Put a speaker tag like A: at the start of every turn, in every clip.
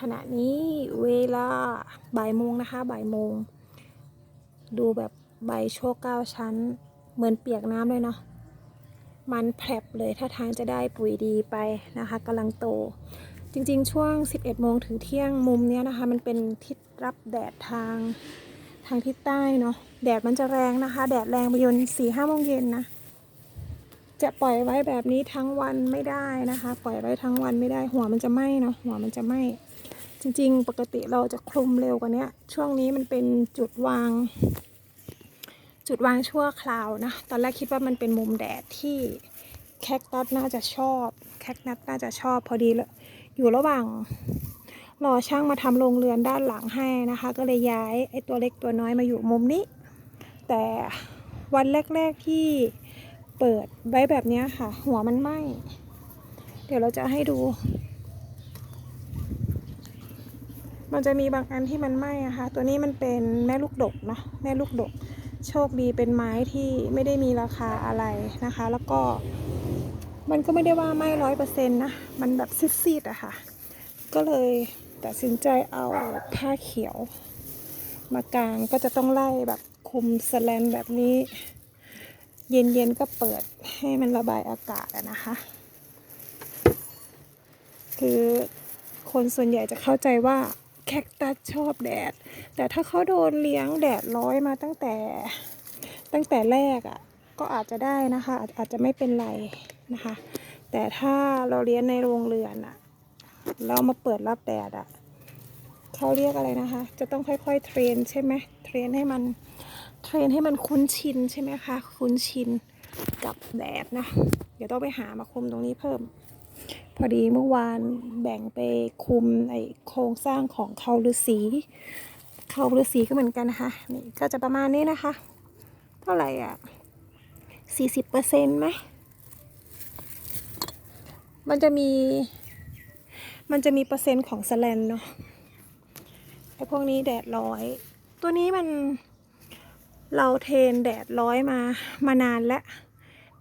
A: ขณะนี้เวลาบ่ายโมงนะคะบ่ายโมง ดูแบบใบโชคเก้าชั้น เหมือนเปียกน้ำเลยเนาะมันแผลบเลยถ้าทางจะได้ปุ๋ยดีไปนะคะกำลังโต จริงๆ ช่วง 11 โมงถึงเที่ยงมุมเนี้ยนะคะ มันเป็นทิศรับแดดทางทางทิศใต้เนาะแดดมันจะแรงนะคะ แดดแรงไปยนสี่ห้าโมงเย็นนะ จะปล่อยไว้แบบนี้ทั้งวันไม่ได้นะคะ ปล่อยไว้ทั้งวันไม่ได้หัวมันจะไหม้เนาะหัวมันจะไหม้ จริงๆ ปกติเราจะคลุมเร็วกว่านี้ช่วงนี้มันเป็นจุดวาง จุดวางชั่วคราวนะ ตอนแรกคิดว่ามันเป็นมุมแดดที่แคคตัสน่าจะชอบแคคตัสน่าจะชอบพอดีเลยอยู่ระหว่างรอช่างมาทำโรงเรือนด้านหลังให้นะคะ ก็เลยย้ายไอ้ตัวเล็กตัวน้อยมาอยู่มุมนี้ แต่วันแรก ๆที่เปิดไว้แบบนี้ค่ะ หัวมันไหม้เดี๋ยวเราจะให้ดู มันจะมีบางอันที่มันไหม้อะค่ะตัวนี้มันเป็นแม่ลูกดกเนาะแม่ลูกดก โชคดีเป็นไม้ที่ไม่ได้มีราคาอะไรนะคะ แล้วก็ มันก็ไม่ได้ว่าไหม้ร้อยเปอร์เซ็นต์นะ มันแบบซีดๆอะค่ะ ก็เลยตัดสินใจเอาผ้าเขียว มากางก็จะต้องไล่แบบคุมสแลนแบบนี้ เย็นๆก็เปิดให้มันระบายอากาศนะคะ คือคนส่วนใหญ่จะเข้าใจว่า แคคตัสชอบแดด แต่ถ้าเขาโดนเลี้ยงแดดร้อยมาตั้งแต่ตั้งแต่แรกอะ่ะก็อาจจะได้นะคะอาจอาจจะไม่เป็นไรนะคะ แต่ถ้าเราเลี้ยงในโรงเรือนอะ่ะ เรามาเปิดรับแดดอะ่ะเขาเรียกอะไรนะคะ จะต้องค่อยๆเทรนใช่ไหมเทรนให้มันเทรนให้มันคุ้นชินใช่ไหมคะ คุ้นชินกับแดดนะ เดี๋ยวต้องไปหามาคุมตรงนี้เพิ่ม พอดีเมื่อวานแบ่งไปคุมไอโครงสร้างของเขาฤาษีเขาฤาษีก็เหมือนกันนะคะนี่ก็จะประมาณนี้นะคะ เท่าไหร่อะสี่สิบเปอร์เซ็นต์ไหมมันจะมี มันจะมีเปอร์เซ็นต์ของสแลนเนาะไอพวกนี้แดดร้อย ตัวนี้มันเราเทนแดดร้อยมามานานแล้ว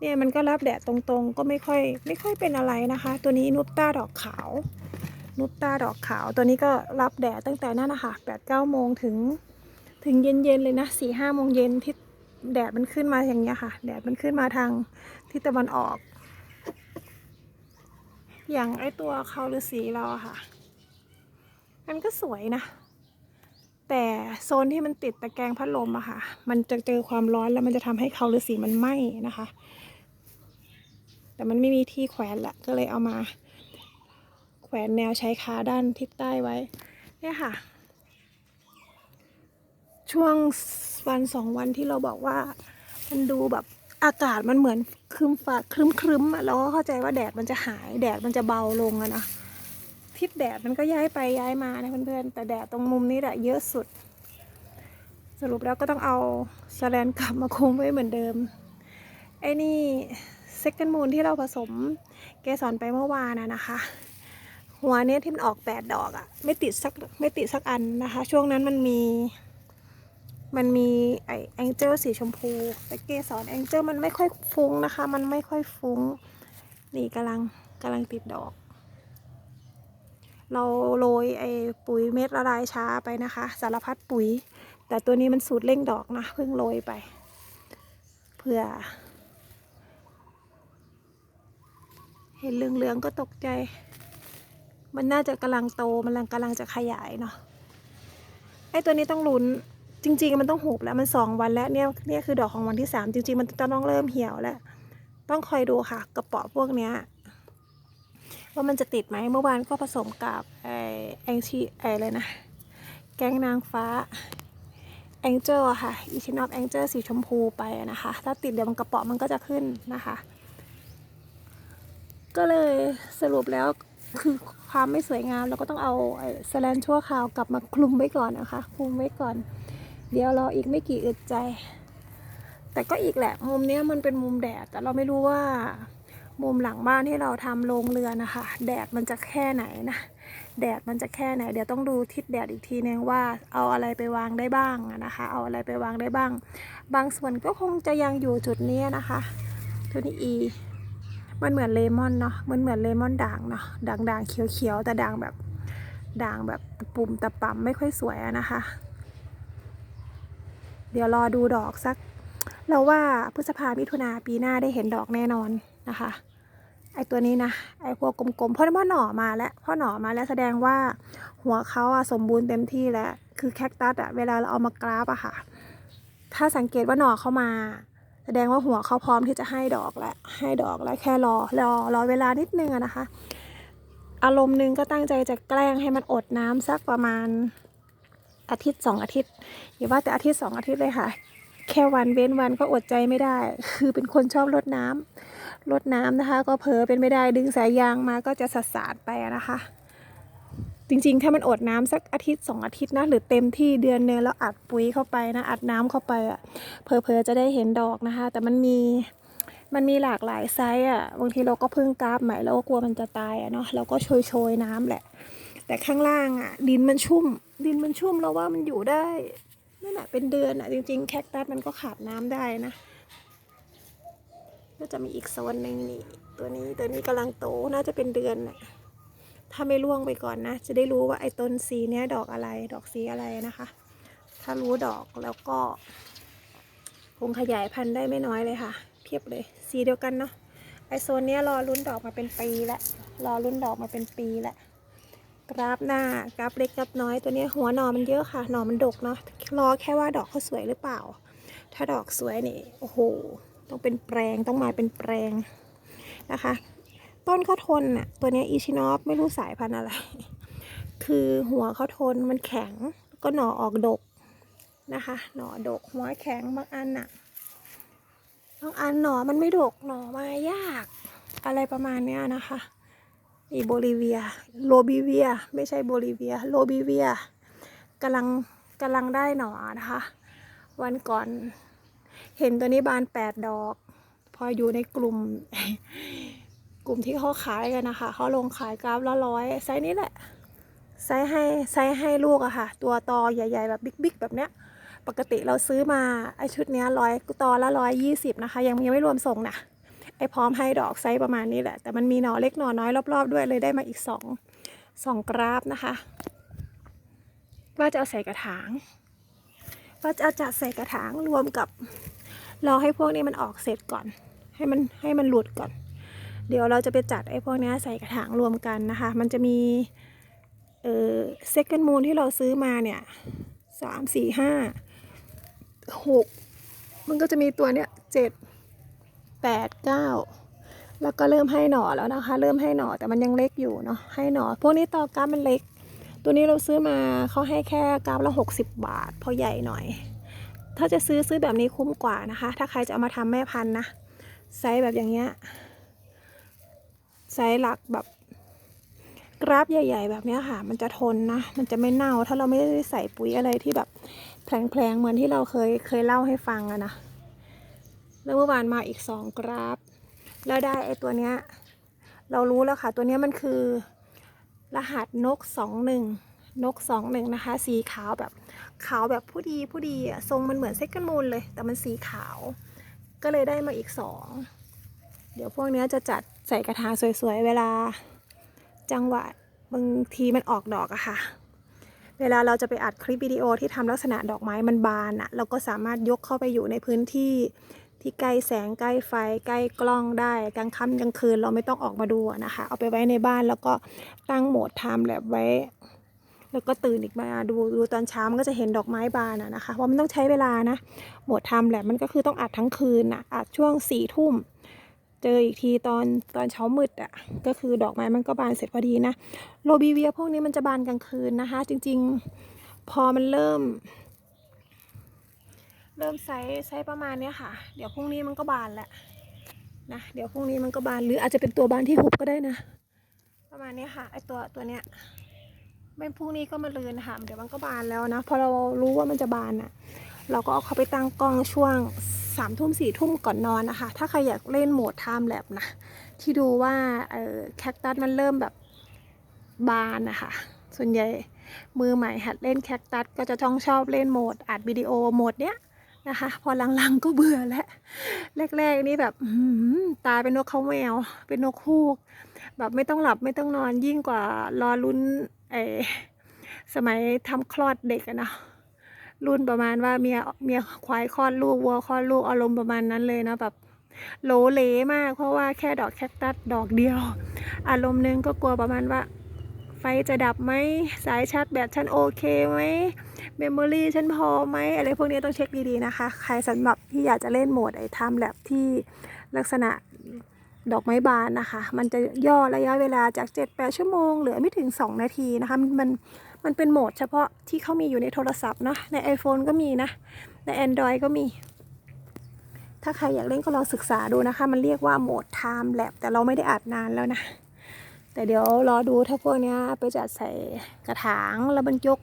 A: เนี่ยมันก็รับแดดตรงๆ ก็ไม่ค่อยไม่ค่อยเป็นอะไรนะคะ ตัวนี้นุบต้าดอกขาว นุบต้าดอกขาว ตัวนี้ก็รับแดดตั้งแต่นั่นนะคะแปดเก้าโมงถึงถึงเย็นๆเลยนะสี่ห้าโมงเย็นที่แดดมันขึ้นมาอย่างเงี้ยค่ะ แดดมันขึ้นมาทางทิศตะวันออก อย่างไอตัวเขาฤาษีเราอะค่ะมันก็สวยนะ แต่โซนที่มันติดตะแกรงพัดลมอะค่ะ มันจะเจอความร้อนแล้วมันจะทำให้เขาฤาษีมันไหม้นะคะ แต่มันไม่มีที่แขวนละก็เลยเอามา แขวนแนวใช้ขาด้านทิศใต้ไว้ เนี่ยค่ะ ช่วงวันสองวันที่เราบอกว่า มันดูแบบอากาศมันเหมือนครึมฟ้าครึมครึมๆอะเราก็เข้าใจว่าแดดมันจะหายแดดมันจะเบาลงอะนะทิศแดดมันก็ย้ายไปย้ายมานะเพื่อนๆแต่แดดตรงมุมนี้แหละเยอะสุด สรุปแล้วก็ต้องเอาสแลนกลับมาคุมไว้เหมือนเดิมไอ้นี่ ซคันมูนที่เราผสมเกสรไปเมื่อวานนะนะคะ หัวเนี้ยที่มันออกแปดดอกอะ่ะไม่ติดสักไม่ติดสักอันนะคะ ช่วงนั้นมันมี มันมีไอแองเจิลสีชมพู แต่เกสรแองเจิลมันไม่ค่อยฟุ้งนะคะ มันไม่ค่อยฟุ้ง นี่กำลังกำลังติดดอก เราโรยไอปุ๋ยเม็ดละลายช้าไปนะคะ สารพัดปุ๋ย แต่ตัวนี้มันสูตรเร่งดอกนะเพิ่งโรยไป เพื่อ เห็นเหลืองๆก็ตกใจ มันน่าจะกำลังโตมันกำลังกำลังจะขยายเนาะไอตัวนี้ต้องลุ้นจริง ๆ มันต้องหุบแล้วมันสองวันแล้วเนี่ยเนี่ยคือดอกของวันที่สามจริง ๆ มันจะต้องเริ่มเหี่ยวแล้ว ต้องคอยดูค่ะกระป๋อพวกเนี้ยว่ามันจะติดไหมเมื่อวานก็ผสมกับไอแองชีไออะไรนะ แกงนางฟ้าแองเจิลอะค่ะอีชินอฟแองเจิลสีชมพูไปนะคะ ถ้าติดเดี๋ยวมันกระป๋อมันก็จะขึ้นนะคะ ก็เลยสรุปแล้วคือความไม่สวยงามเราก็ต้องเอาไอ้สแลนชั่วคราวกลับมาคลุมไว้ก่อนนะคะคลุมไว้ก่อน เดี๋ยวรออีกไม่กี่อึดใจ แต่ก็อีกแหละมุมเนี้ยมันเป็นมุมแดดแต่เราไม่รู้ว่า มุมหลังบ้านที่เราทำโรงเรือนนะคะ แดดมันจะแค่ไหนนะแดดมันจะแค่ไหน เดี๋ยวต้องดูทิศแดดอีกทีนึงว่าเอาอะไรไปวางได้บ้างนะคะ เอาอะไรไปวางได้บ้าง บางส่วนก็คงจะยังอยู่จุดนี้นะคะตัวนี้ E มันเหมือนเลมอนเนาะมันเหมือนเลมอนด่างเนาะด่างด่างๆเขียวๆแต่ด่างแบบด่างแบบตะปุ่มตะป่ำไม่ค่อยสวยะนะคะ เดี๋ยวรอดูดอกสัก เราว่าพฤษภามิถุนาปีหน้าได้เห็นดอกแน่นอนนะคะ ไอตัวนี้นะ ไอพวกกลมๆเพราะว่าหน่อมาแล้วเพราะหน่อมาแล้วแสดงว่าหัวเขาอะสมบูรณ์เต็มที่แล้ว คือแคคตัสอะเวลาเราเอามากราฟอะค่ะ ถ้าสังเกตว่าหน่อเข้ามา แสดงว่าหัวเขาพร้อมที่จะให้ดอกแล้วให้ดอกแล้วแค่รอรอรอเวลานิดนึงนะคะ อารมณ์หนึงก็ตั้งใจจะแกล้งให้มันอดน้ำสักประมาณอาทิตย์สองอาทิตย์อย่าว่าแต่อาทิตย์สองอาทิตย์เลยค่ะ แค่วันเว้นวันก็อดใจไม่ได้ คือเป็นคนชอบรดน้ำรดน้ำนะคะ ก็เผลอเป็นไม่ได้ดึงสายยางมาก็จะสะสาดไปนะคะ จริงๆ ถ้ามันอดน้ำสักอาทิตย์สองอาทิตย์นะหรือเต็มที่เดือนหนึงแล้วอัดปุ๋ยเข้าไปนะอัดน้ำเข้าไปอะเผลอๆจะได้เห็นดอกนะคะ แต่มันมีมันมีหลากหลายไซส์อะบางทีเราก็เพิ่งกราฟใหม่แล้วก็กลัวมันจะตายอะเนาะเราก็โชยๆน้ำแหละ แต่ข้างล่างอะดินมันชุ่ม ดินมันชุ่มเราว่ามันอยู่ได้นั่นแหะเป็นเดือนอะจริง ๆ แคคตัสมันก็ขาดน้ำได้นะก็จะมีอีกโซนหนึ่งนี่ตัวนี้ตัวนี้กำลังโตน่าจะเป็นเดือนน่ะ ถ้าไม่ล่วงไปก่อนนะ จะได้รู้ว่าไอ้ต้นสีเนี้ยดอกอะไรดอกสีอะไรนะคะ ถ้ารู้ดอกแล้วก็ คงขยายพันธุ์ได้ไม่น้อยเลยค่ะ เพียบเลย สีเดียวกันเนาะไอโซนเนี้ยรอรุ่นดอกมาเป็นปีละรอรุ่นดอกมาเป็นปีละกราฟหน้ากราฟเล็กกราฟน้อยตัวเนี้ยหัวหนอมันเยอะค่ะหนอมันดกเนาะรอแค่ว่าดอกเขาสวยหรือเปล่า ถ้าดอกสวยนี่โอ้โหต้องเป็นแปลงต้องมาเป็นแปลงนะคะ ต้นเขาทนน่ะ ตัวนี้อีชินอฟไม่รู้สายพันธุ์อะไร คือหัวเขาทนมันแข็งก็หน่อออกดกนะคะ หน่อดกหัวแข็งบางอันน่ะบางอันหน่อมันไม่ดกหน่อมายาก อะไรประมาณเนี้ยนะคะอีโบลิเวียโลบิเวีย ไม่ใช่โบลิเวียโลบิเวียกำลังกำลังได้หน่อนะคะ วันก่อน เห็นตัวนี้บานแปดดอก พออยู่ในกลุ่ม กลุ่มที่เขาขายกันนะคะเขาลงขายกราฟละร้อยไซส์นี้แหละไซส์ให้ไซส์ให้ลูกอะค่ะ ตัวตอใหญ่ ๆ แบบบิ๊กๆแบบเนี้ย ปกติเราซื้อมาไอชุดเนี้ยร้อยตอละร้อยยี่สิบนะคะ ยังยังไม่รวมส่งนะไอพร้อมให้ดอกไซส์ประมาณนี้แหละ แต่มันมีหนอเล็กหนอน้อยรอบๆด้วยเลยได้มาอีกสองสองกราฟนะคะ ว่าจะเอาใส่กระถาง ว่าจะเอาจัดใส่กระถางรวมกับรอให้พวกนี้มันออกเสร็จก่อน ให้มันให้มันหลุดก่อน เดี๋ยวเราจะไปจัดไอ้พวกนี้ใส่กระถางรวมกันนะคะ มันจะมี เออ second moon ที่เราซื้อมาเนี่ยสามสี่ห้าหกมันก็จะมีตัวเนี้ยเจ็ดแปดเก้าแล้วก็เริ่มให้หน่อแล้วนะคะ เริ่มให้หน่อแต่มันยังเล็กอยู่เนาะให้หน่อพวกนี้ต่อกราฟมันเล็ก ตัวนี้เราซื้อมาเขาให้แค่กราฟละหกสิบบาทเพอใหญ่หน่อย ถ้าจะซื้อซื้อแบบนี้คุ้มกว่านะคะ ถ้าใครจะเอามาทำแม่พันธุ์นะไซส์แบบอย่างเงี้ย ไซส์หลักแบบกราฟใหญ่ ๆ แบบนี้ค่ะ มันจะทนนะ มันจะไม่เน่า ถ้าเราไม่ได้ใส่ปุ๋ยอะไรที่แบบแผลงๆ เหมือนที่เราเคยเคยเล่าให้ฟังอะนะ แล้วเมื่อวานมาอีกสองกราฟ แล้วได้ไอ้ตัวเนี้ย เรารู้แล้วค่ะ ตัวเนี้ยมันคือ รหัสนกสองหนึ่งนกสองหนึ่งนะคะ สีขาวแบบขาวแบบผู้ดีผู้ดีอะทรงมันเหมือนเซกันมูลเลย แต่มันสีขาว ก็เลยได้มาอีกสอง เดี๋ยวพวกเนี้ยจะจัดใส่กระถางสวยๆ เวลาจังหวะบางทีมันออกดอกอะค่ะ เวลาเราจะไปอัดคลิปวิดีโอที่ทำลักษณะดอกไม้มันบานอะเราก็สามารถยกเข้าไปอยู่ในพื้นที่ที่ใกล้แสงใกล้ไฟใกล้กล้องได้กลางค่ำกลางคืนเราไม่ต้องออกมาดูนะคะ เอาไปไว้ในบ้านแล้วก็ตั้งโหมดไทม์แลปไว้ แล้วก็ตื่นอีกมาดูดูตอนเช้ามันก็จะเห็นดอกไม้บานอะนะคะว่ามันต้องใช้เวลานะโหมดไทม์แลปมันก็คือต้องอัดทั้งคืนนะอัดช่วงสี่ทุ่ม เจออีกทีตอนตอนเช้ามืดอะ่ะ ก็คือดอกไม้มันก็บานเสร็จพอดีนะโรบีเวียพวกนี้มันจะบานกลางคืนนะคะ จริงๆพอมันเริ่ม เริ่มไซส์ไซส์ประมาณเนี้ยค่ะ เดี๋ยวพรุ่งนี้มันก็บานแหละนะเดี๋ยวพรุ่งนี้มันก็บานหรืออาจจะเป็นตัวบานที่หุบก็ได้นะ ประมาณนี้ค่ะไอตัวตัวเนี้ยไม่พรุ่งนี้ก็มาลืนค่ะเดี๋ยวมันก็บานแล้วนะพอเรารู้ว่ามันจะบานอะ เราก็เอาเขาไปตั้งกล้องช่วงสามทุ่มสี่ทุ่มก่อนนอนนะคะ ถ้าใครอยากเล่นโหมดไทม์แลปนะที่ดูว่าเออแคคตัสมันเริ่มแบบบานนะคะส่วนใหญ่มือใหม่หัดเล่นแคคตัสก็จะต้องชอบเล่นโหมดอัดวิดีโอโหมดเนี้ยนะคะ พอหลังๆก็เบื่อแล้วแรกๆนี่แบบตายเป็นนกเขาแมว เป็นนกฮูก แบบไม่ต้องหลับไม่ต้องนอนยิ่งกว่ารอลุ้นเอสมัยทำคลอดเด็กอะเนาะ รุ่นประมาณว่าเมียเมียควายคลอดลูกวัวคลอดลูกอารมณ์ประมาณนั้นเลยนะแบบโหลเลมากเพราะว่าแค่ดอกแคคตัสดอกเดียว อารมณ์นึงก็กลัวประมาณว่า ไฟจะดับไหมสายชาร์จแบตฉันโอเคไหมเมมโมรี่ฉันพอไหมอะไรพวกนี้ต้องเช็คดีๆนะคะ ใครสำหรับที่อยากจะเล่นโหมดไอ้ทม์แลบที่ลักษณะดอกไม้บานนะคะ มันจะย่อระยะเวลาจาก 7-8 ชั่วโมง เหลือไม่ถึง 2 นาทีนะคะ มัน มันเป็นโหมดเฉพาะที่เขามีอยู่ในโทรศัพท์เนาะใน iPhone ก็มีนะ ใน Android ก็มี ถ้าใครอยากเล่นก็ลองศึกษาดูนะคะ มันเรียกว่าโหมด Time Lab แต่เราไม่ได้อัดนานแล้วนะ แต่เดี๋ยวรอดูถ้าพวกนี้ไปจัดใส่กระถางแล้วมันยก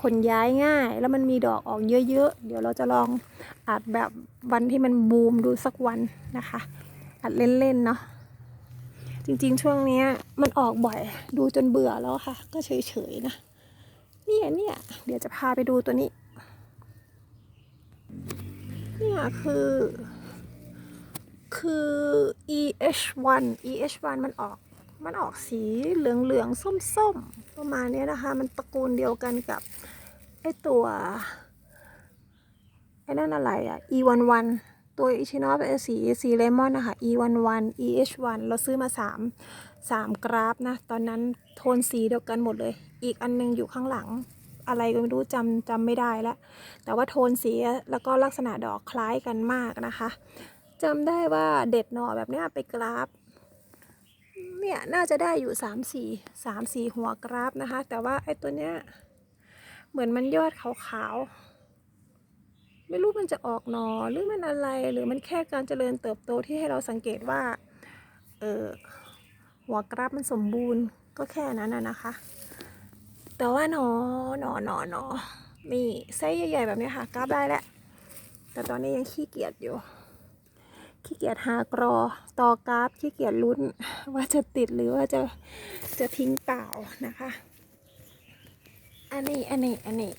A: ขนย้ายง่าย แล้วมันมีดอกออกเยอะๆ เดี๋ยวเราจะลองอัดแบบวันที่มันบูมดูสักวันนะคะ อัดเล่นๆเนาะจริงๆ ช่วงนี้มันออกบ่อยดูจนเบื่อแล้วค่ะ ก็เฉยๆนะ เนี่ยเนี่ยเดี๋ยวจะพาไปดูตัวนี้ เนี่ยคือ คือ EH1 EH1 มันออก มันออกสีเหลืองเหลืองส้มส้มประมาณนี้นะคะ มันตระกูลเดียวกันกับไอตัวไอ้นั่นอะไรอะ E11 ตัวอิชิโนะเป็นสีสีเลมอนนะคะ E11 EH1 เราซื้อมา 3 3 กราฟนะ ตอนนั้นโทนสีเดียวกันหมดเลย อีกอันนึงอยู่ข้างหลัง อะไรก็ไม่รู้จำจำไม่ได้แล้วแต่ว่าโทนสีแล้วก็ลักษณะดอกคล้ายกันมากนะคะจำได้ว่าเด็ดหน่อแบบนี้ไปกราฟเนี่ยน่าจะได้อยู่สามสี่สามสี่หัวกราฟนะคะ แต่ว่าไอ้ตัวเนี้ยเหมือนมันยอดขาวๆไม่รู้มันจะออกหนอหรือมันอะไรหรือมันแค่การเจริญเติบโตที่ให้เราสังเกตว่าเออหัวกราฟมันสมบูรณ์ก็แค่นั้นนะนะคะ แต่ว่าหนอหนอหนอหนอนี่ไซส์ใหญ่ๆแบบนี้ค่ะกราฟได้แล้วแต่ตอนนี้ยังขี้เกียจอยู่ ขี้เกียจหากรอต่อกราฟขี้เกียจลุ้น ว่าจะติดหรือว่าจะจะทิ้งเปล่านะคะ อันนี้อันนี้อันนี้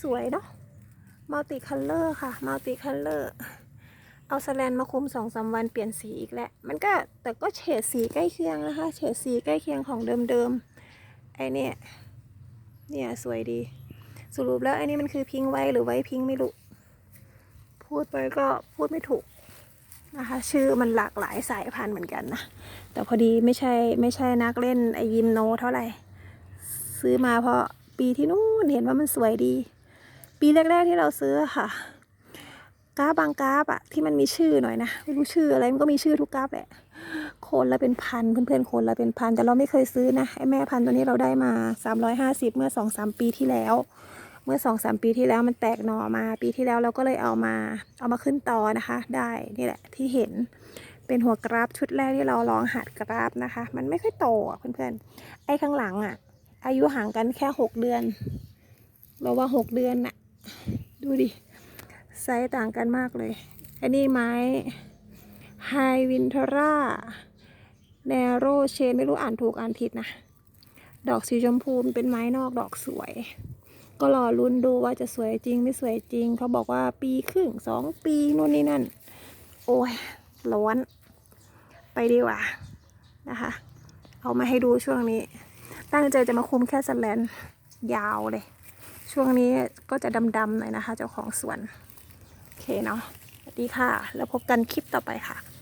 A: สวยเนาะมัลติคัลเลอร์ค่ะมัลติคัลเลอร์เอาสแลนมาคุมสองสามวันเปลี่ยนสีอีกแล้วมันก็แต่ก็เฉดสีใกล้เคียงนะคะ เฉดสีใกล้เคียงของเดิมๆ ไอเนี่ยเนี่ยสวยดี สรุปแล้วไอนี่มันคือพิงไว้หรือไว้พิงไม่รู้ พูดไปก็พูดไม่ถูกนะคะ ชื่อมันหลากหลายสายพันธุ์เหมือนกันนะ แต่พอดีไม่ใช่ไม่ใช่นักเล่นไอยิมโนเท่าไหร่ ซื้อมาเพราะปีที่นู้นเห็นว่ามันสวยดี ปีแรก ๆที่เราซื้อค่ะกราฟบางกราฟอะที่มันมีชื่อหน่อยนะไม่รู้ชื่ออะไรมันก็มีชื่อทุกกราฟแหละ คนละเป็นพันเพื่อนๆคนละเป็นพันแต่เราไม่เคยซื้อนะไอแม่พันตัวนี้เราได้มา 350 เมื่อ 2-3 ปีที่แล้ว เมื่อสองสามปีที่แล้วมันแตกหน่อมาปีที่แล้วเราก็เลยเอามาเอามาขึ้นตอนะคะ ได้นี่แหละที่เห็นเป็นหัวกราฟชุดแรกที่เราลองหัดกราฟนะคะ มันไม่ค่อยโตอะเพื่อนๆไอ้ข้างหลังอะ อายุห่างกันแค่หกเดือนเราว่าหกเดือนน่ะดูดิไซส์ต่างกันมากเลย อันนี้ไม้ไฮวินเทรา เนโรเชนไม่รู้อ่านถูกอ่านผิดนะ ดอกสีชมพูเป็นไม้นอกดอกสวย ก็รอลุ้นดูว่าจะสวยจริงไม่สวยจริง เขาบอกว่าปีครึ่งสองปีนู่นนี่นั่น โอ้ยร้อน ไปดีกว่านะคะ เอามาให้ดูช่วงนี้ ตั้งใจจะมาคุมแค่สแลนยาวเลย ช่วงนี้ก็จะดำๆหน่อยนะคะ เจ้าของสวน โอเคเนาะสวัสดีค่ะ แล้วพบกันคลิปต่อไปค่ะ